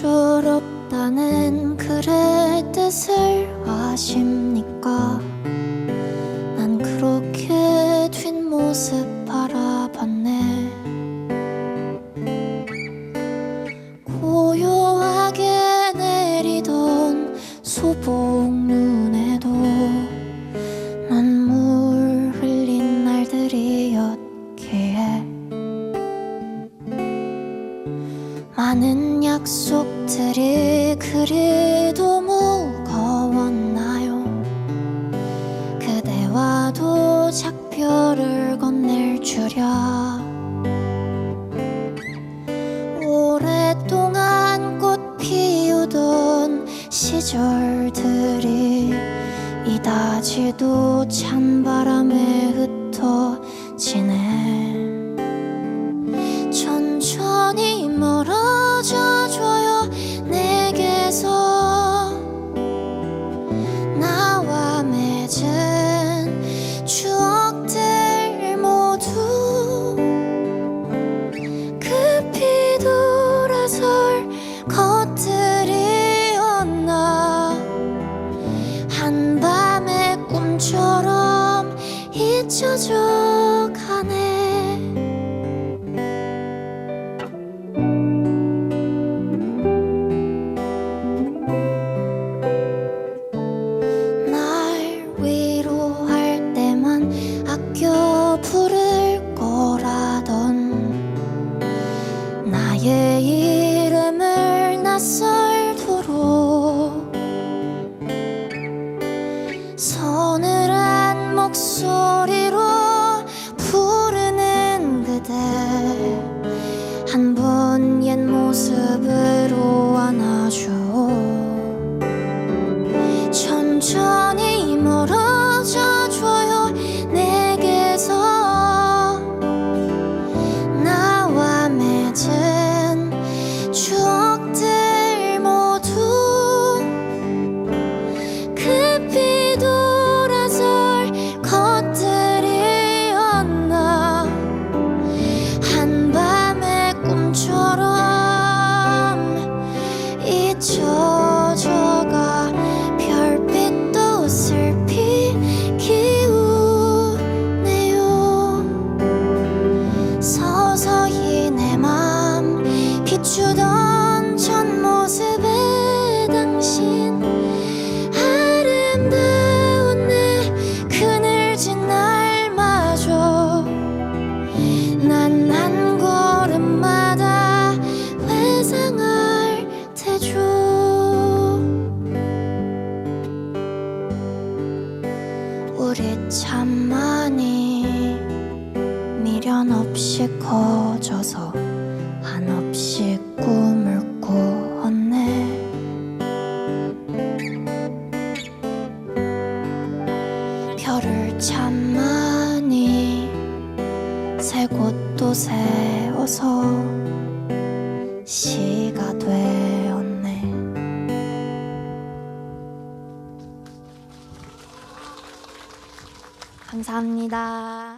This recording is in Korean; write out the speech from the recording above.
줄 없다는 글의 뜻을 아십니까? 난 그렇게 뒷모습 많은 약속들이 그리도 무거웠나요? 그대와도 작별을 건넬 줄이야 오랫동안 꽃 피우던 시절들이 이다지도 찬 바람에 흩어지네. 천천히 멀어 꿈처럼 잊혀져 가네. 날 위로할 때만 아껴 부를 거라던 나의 이름을 낯설도록 서늘한 목소리로 부르는 그대. 한 번 옛 모습으로 안아줘. 천천히 우리 참 많이 미련 없이 커져서 한없이 꿈을 꾸었네. 별을 참 많이 새 곳도 세워서 시가 되 감사합니다.